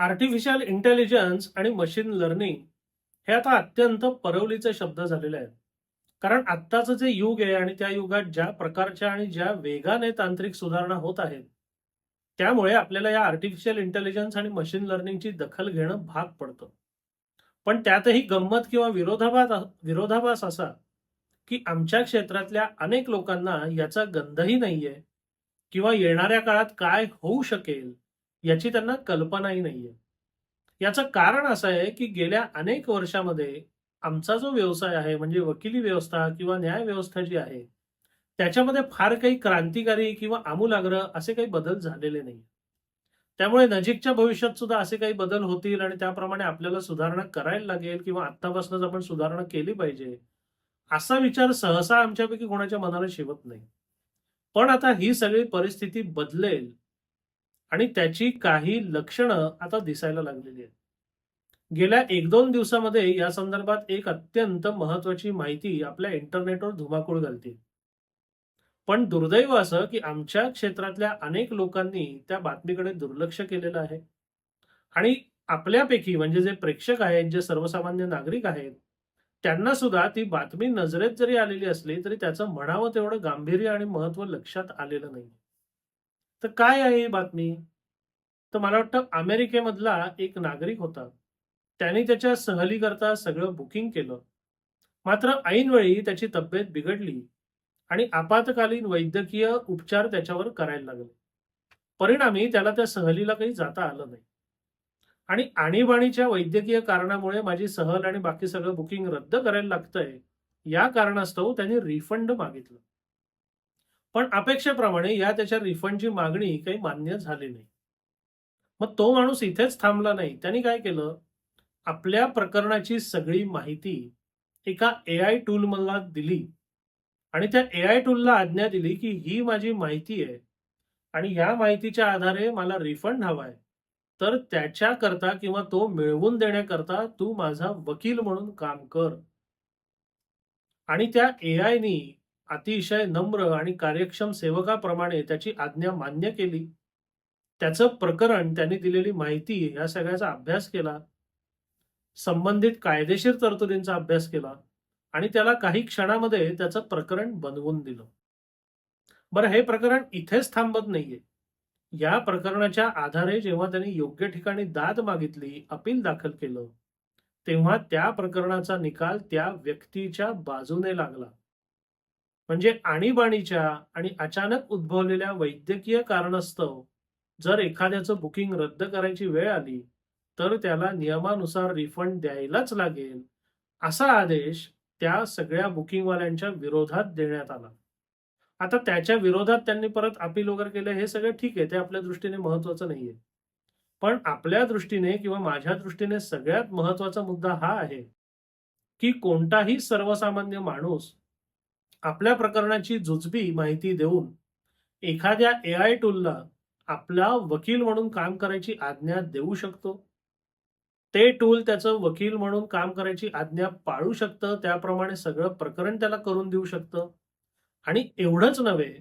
Artificial intelligence आणि machine learning हे आता अत्यंत परवलीचे शब्द झालेले आहेत. कारण आत्ताचं जे युग आहे आणि त्या युगात ज्या प्रकारच्या आणि ज्या वेगाने तांत्रिक सुधारणा होत आहेत त्यामुळे आपल्याला या आर्टिफिशियल इंटेलिजन्स आणि मशीन लर्निंगची दखल घेणं भाग पडतं. पण त्यातही गंमत किंवा विरोधाभास विरोधाभास असा की आमच्या क्षेत्रातल्या अनेक लोकांना याचा गंधही नाहीये किंवा येणाऱ्या काळात काय होऊ शकेल याची त्यांना कल्पनाही नाहीये. याचं कारण असं आहे की गेल्या अनेक वर्षामध्ये आमचा जो व्यवसाय आहे म्हणजे वकिली व्यवस्था किंवा न्याय व्यवस्था जी आहे त्याच्यामध्ये फार काही क्रांतिकारी किंवा आमूलाग्र असे काही बदल झालेले नाही त्यामुळे नजीकच्या भविष्यात सुद्धा असे काही बदल होतील आणि त्याप्रमाणे आपल्याला सुधारणा करायला लागेल किंवा आत्तापासूनच आपण सुधारणा केली पाहिजे असा विचार सहसा आमच्यापैकी कोणाच्या मनाला शिवत नाही. पण आता ही सगळी परिस्थिती बदलेल आणि त्याची काही लक्षणं आता दिसायला लागलेली आहेत. गेल्या एक दोन दिवसामध्ये या संदर्भात एक अत्यंत महत्वाची माहिती आपल्या इंटरनेटवर धुमाकूळ घालते. पण दुर्दैव असं की आमच्या क्षेत्रातल्या अनेक लोकांनी त्या बातमीकडे दुर्लक्ष केलेलं आहे. आणि आपल्यापैकी म्हणजे जे प्रेक्षक आहेत जे सर्वसामान्य नागरिक आहेत त्यांना सुद्धा ती बातमी नजरेत जरी आलेली असली तरी त्याचं म्हणावं तेवढं गांभीर्य आणि महत्त्व लक्षात आलेलं नाही तर काय आहे ही बातमी? तर मला वाटतं अमेरिकेमधला एक नागरिक होता. त्याने त्याच्या सहलीकरता सगळं बुकिंग केलं. मात्र ऐनवेळी त्याची तब्येत बिघडली आणि आपातकालीन वैद्यकीय उपचार त्याच्यावर करायला लागले. परिणामी त्याला त्या सहलीला काही जाता आलं नाही. आणि आणीबाणीच्या वैद्यकीय कारणामुळे माझी सहल आणि बाकी सगळं बुकिंग रद्द करायला लागतंय या कारणास्तव त्यांनी रिफंड मागितलं. पण अपेक्षेप्रमाणे या त्याच्या रिफंडची मागणी काही मान्य झाली नाही. मग तो माणूस इथेच थांबला नाही. त्यांनी काय केलं? आपल्या प्रकरणाची सगळी माहिती एका ए आय टूल मला दिली. आणि त्या ए आय टूलला आज्ञा दिली की ही माझी माहिती आहे. आणि ह्या माहितीच्या आधारे मला रिफंड हवाय. तर त्याच्याकरता किंवा तो मिळवून देण्याकरता तू माझा वकील म्हणून काम कर. आणि त्या ए आयनी अतिशय नम्र आणि कार्यक्षम सेवकाप्रमाणे त्याची आज्ञा मान्य केली. त्याचं प्रकरण त्यांनी दिलेली माहिती या सगळ्याचा अभ्यास केला. संबंधित कायदेशीर तरतुदींचा अभ्यास केला आणि त्याला काही क्षणामध्ये त्याचं प्रकरण बनवून दिलं. बरं हे प्रकरण इथेच थांबत नाहीये. या प्रकरणाच्या आधारे जेव्हा त्यांनी योग्य ठिकाणी दाद मागितली अपील दाखल केलं तेव्हा त्या प्रकरणाचा निकाल त्या व्यक्तीच्या बाजूने लागला. म्हणजे आणीबाणीच्या आणि अचानक उद्भवलेल्या वैद्यकीय कारणास्तव जर एखाद्याचं बुकिंग रद्द करायची वेळ आली तर त्याला नियमानुसार रिफंड द्यायलाच लागेल असा आदेश त्या सगळ्या बुकिंगवाल्यांच्या विरोधात देण्यात आला. आता त्याच्या विरोधात त्यांनी परत अपील वगैरे केलं हे सगळं ठीक आहे ते आपल्या दृष्टीने महत्वाचं नाहीये. पण आपल्या दृष्टीने किंवा माझ्या दृष्टीने सगळ्यात महत्त्वाचा मुद्दा हा आहे की कोणताही सर्वसामान्य माणूस आपल्या प्रकरणाची जुजबी माहिती देऊन एखाद्या ए आय टूलला आपला वकील म्हणून काम करायची आज्ञा देऊ शकतो. ते टूल त्याचं वकील म्हणून काम करायची आज्ञा पाळू शकतं. त्याप्रमाणे सगळं प्रकरण त्याला करून देऊ शकतं. आणि एवढंच नव्हे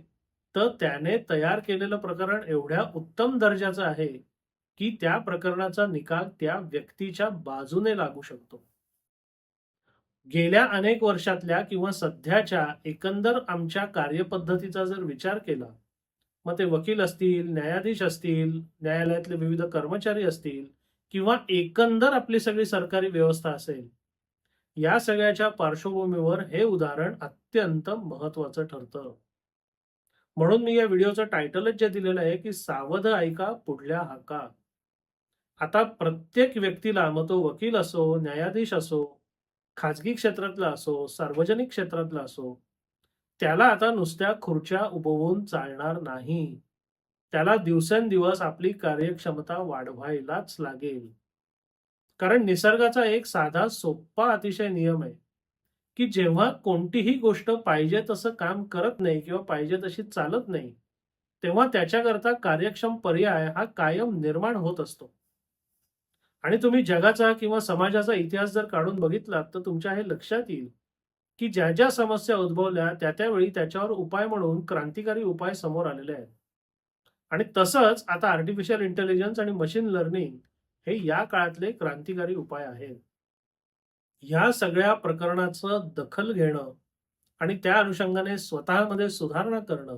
तर त्याने तयार केलेलं प्रकरण एवढ्या उत्तम दर्जाचं आहे की त्या प्रकरणाचा निकाल त्या व्यक्तीच्या बाजूने लागू शकतो. गेल्या अनेक वर्षातल्या किंवा सध्याच्या एकंदर आमच्या कार्यपद्धतीचा जर विचार केला मग ते वकील असतील न्यायाधीश असतील न्यायालयातले विविध कर्मचारी असतील किंवा एकंदर आपली सगळी सरकारी व्यवस्था असेल या सगळ्याच्या पार्श्वभूमीवर हे उदाहरण अत्यंत महत्वाचं ठरतं. म्हणून मी या व्हिडिओचं टायटलच जे दिलेलं आहे की सावध ऐका पुढल्या हाका. आता प्रत्येक व्यक्तीला मग तो वकील असो न्यायाधीश असो खाजगी क्षेत्रातला असो सार्वजनिक क्षेत्रातला असो त्याला आता नुसत्या खुर्च्या उभवून चालणार नाही. त्याला दिवसेंदिवस आपली कार्यक्षमता वाढवायलाच लागेल. कारण निसर्गाचा एक साधा सोपा अतिशय नियम आहे की जेव्हा कोणतीही गोष्ट पाहिजे तसं काम करत नाही किंवा पाहिजे तशी चालत नाही तेव्हा त्याच्याकरता कार्यक्षम पर्याय हा कायम निर्माण होत असतो. आणि तुम्ही जगाचा किंवा समाजाचा इतिहास जर काढून बघितलात तर तुमच्या हे लक्षात येईल की ज्या ज्या समस्या उद्भवल्या त्या त्यावेळी त्याच्यावर उपाय म्हणून क्रांतिकारी उपाय समोर आलेले आहेत. आणि तसंच आता आर्टिफिशियल इंटेलिजन्स आणि मशीन लर्निंग हे या काळातले क्रांतिकारी उपाय आहेत. ह्या सगळ्या प्रकरणाचं दखल घेणं आणि त्या अनुषंगाने स्वतःमध्ये सुधारणा करणं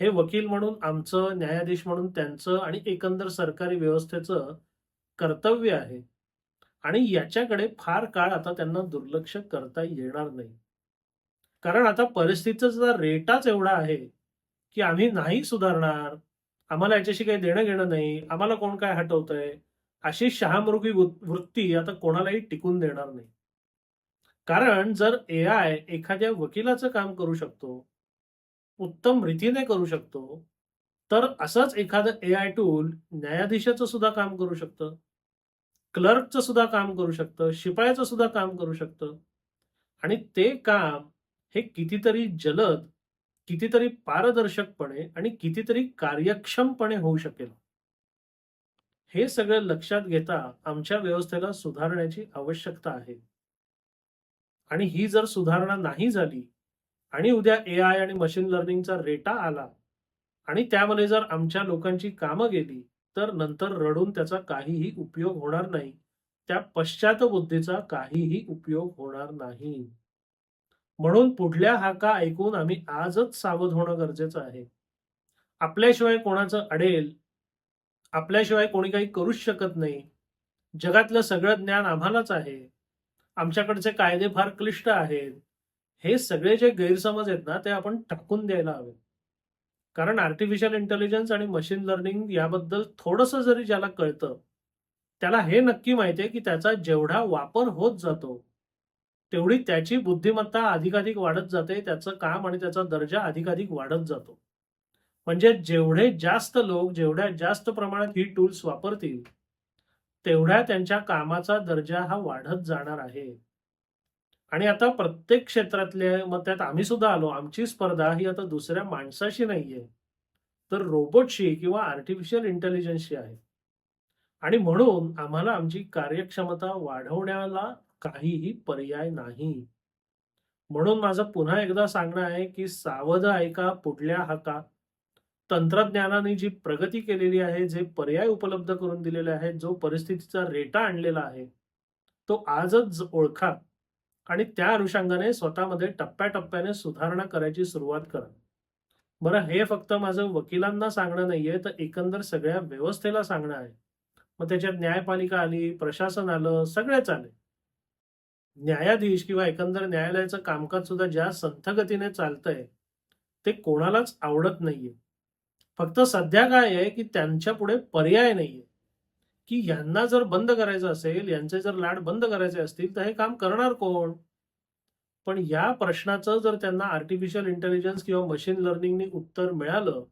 हे वकील म्हणून आमचं न्यायाधीश म्हणून त्यांचं आणि एकंदर सरकारी व्यवस्थेचं कर्तव्य आहे. आणि याच्याकडे फार काळ आता त्यांना दुर्लक्ष करता येणार नाही. कारण आता परिस्थितीचा रेटाच एवढा आहे की आम्ही नाही सुधारणार आम्हाला याच्याशी काही देणं घेणं नाही आम्हाला कोण काय हटवतंय अशी शहामृगी वृत्ती आता कोणालाही टिकून देणार नाही. कारण जर ए आय एखाद्या वकिलाचं काम करू शकतो उत्तम रीतीने करू शकतो तर असंच एखादं ए आय टूल न्यायाधीशाचं सुद्धा काम करू शकतं. क्लर्कचं सुद्धा काम करू शकतं शिपायाचं सुद्धा काम करू शकतं. आणि ते काम हे कितीतरी जलद कितीतरी पारदर्शकपणे आणि कितीतरी कार्यक्षमपणे होऊ शकेल. हे सगळं लक्षात घेता आमच्या व्यवस्थेला सुधारण्याची आवश्यकता आहे. आणि ही जर सुधारणा नाही झाली आणि उद्या ए आय आणि मशीन लर्निंगचा रेटा आला आणि त्यामध्ये जर आमच्या लोकांची कामं गेली तर नंतर रडून त्याचा काहीही उपयोग होणार नाही. त्या पश्चात बुद्धीचा काहीही उपयोग होणार नाही. म्हणून पुढल्या हाका ऐकून आम्ही आजच सावध होणं गरजेचं आहे. आपल्याशिवाय कोणाचं अडेल आपल्याशिवाय कोणी काही करूच शकत नाही. जगातलं सगळं ज्ञान आम्हालाच आहे. आमच्याकडचे कायदे फार क्लिष्ट आहेत. हे सगळे जे गैरसमज आहेत ना ते आपण टाकून द्यायला हवे कारण आर्टिफिशियल इंटेलिजन्स आणि मशीन लर्निंग याबद्दल थोडंसं जरी ज्याला कळतं त्याला हे नक्की माहिती आहे की त्याचा जेवढा वापर होत जातो तेवढी त्याची बुद्धिमत्ता अधिकाधिक वाढत जाते त्याचं काम आणि त्याचा दर्जा अधिकाधिक वाढत जातो. म्हणजे जेवढे जास्त लोक जेवढ्या जास्त प्रमाणात ही टूल्स वापरतील तेवढ्या त्यांच्या कामाचा दर्जा हा वाढत जाणार आहे. आणि आता प्रत्येक क्षेत्रातले मग त्यात आम्ही सुद्धा आलो. आमची स्पर्धा ही आता दुसऱ्या माणसाशी नाहीये. तर रोबोटशी किंवा आर्टिफिशियल इंटेलिजन्सशी आहे. आणि म्हणून आम्हाला आमची कार्यक्षमता वाढवण्याला काहीही पर्याय नाही. म्हणून माझं पुन्हा एकदा सांगणं आहे की सावध ऐका पुढल्या हाका? तंत्रज्ञानाने जी प्रगती केलेली आहे जे पर्याय उपलब्ध करून दिलेले आहेत जो परिस्थितीचा रेटा आणलेला आहे तो आजच ओळखा. आणि त्या अनुषंगाने स्वतःमध्ये टप्प्याटप्प्याने सुधारणा करायची सुरुवात करा. बरं हे फक्त माझं वकिलांना सांगणं नाहीये तर एकंदर सगळ्या व्यवस्थेला सांगणं आहे. मग त्याच्यात न्यायपालिका आली प्रशासन आलं सगळेच आले. न्यायाधीश किंवा एकंदर न्यायालयाचं कामकाज सुद्धा ज्या संथ गतीने चालतंय ते कोणालाच आवडत नाहीये. फक्त सध्या काय आहे की त्यांच्या पुढे पर्याय नाहीये. की यांना जर बंद करायचं असेल यांचे जर लाड बंद करायचे असतील तर हे काम करणार कोण? पण या प्रश्नाचं जर त्यांना आर्टिफिशियल इंटेलिजन्स किंवा मशीन लर्निंगने उत्तर मिळालं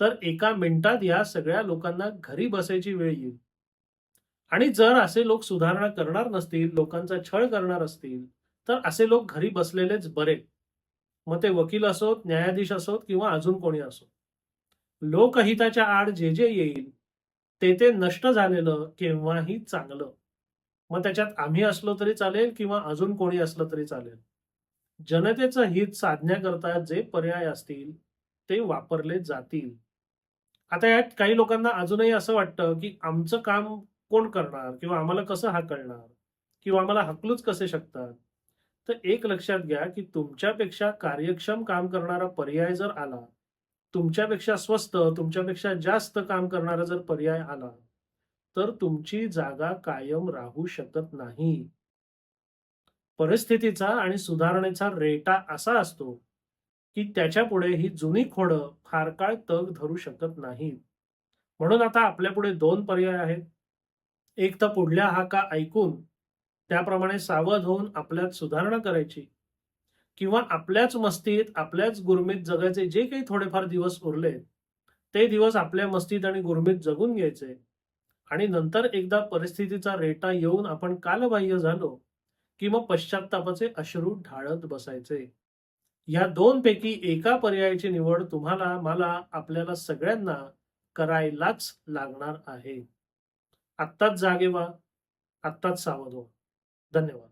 तर एका मिनिटात या सगळ्या लोकांना घरी बसायची वेळ येईल. आणि जर असे लोक सुधारणा करणार नसतील लोकांचा छळ करणार असतील तर असे लोक घरी बसलेलेच बरे. मग ते वकील असोत न्यायाधीश असोत किंवा अजून कोणी असो. लोकहिताच्या आड जे जे येईल ते ते नष्ट झालेलं केव्हाही चांगलं. मग त्याच्यात आम्ही असलो तरी चालेल किंवा अजून कोणी असलं तरी चालेल. जनतेचं हित साधण्याकरता जे पर्याय असतील ते वापरले जातील. आता यात काही लोकांना अजूनही असं वाटतं की आमचं काम कोण करणार किंवा आम्हाला कसं हाकलणार किंवा आम्हाला हकलूच कसे शकतात? तर एक लक्षात घ्या की तुमच्यापेक्षा कार्यक्षम काम करणारा पर्याय जर आला तुमच्यापेक्षा स्वस्त तुमच्यापेक्षा जास्त काम करणारा जर पर्याय आला तर तुमची जागा कायम राहू शकत नाही. परिस्थितीचा आणि सुधारणेचा रेटा असा असतो की त्याच्या पुढे ही जुनी खोडं फार काळ तग धरू शकत नाहीत. म्हणून आता आपल्या पुढे दोन पर्याय आहेत. एक तर पुढल्या हाका ऐकून त्याप्रमाणे सावध होऊन आपल्यात सुधारणा करायची. किंवा आपल्याच मस्तीत आपल्याच गुरमीत जगायचे जे काही थोडेफार दिवस उरले ते दिवस आपल्या मस्तीत आणि गुरमीत जगून घ्यायचे. आणि नंतर एकदा परिस्थितीचा रेटा येऊन आपण कालबाह्य झालो की मग पश्चातापाचे अश्रू ढाळत बसायचे. या दोन पैकी एका पर्यायाची निवड तुम्हाला मला आपल्याला सगळ्यांना करायलाच लागणार आहे. आत्ताच जागे व्हा आत्ताच सावध हो धन्यवाद.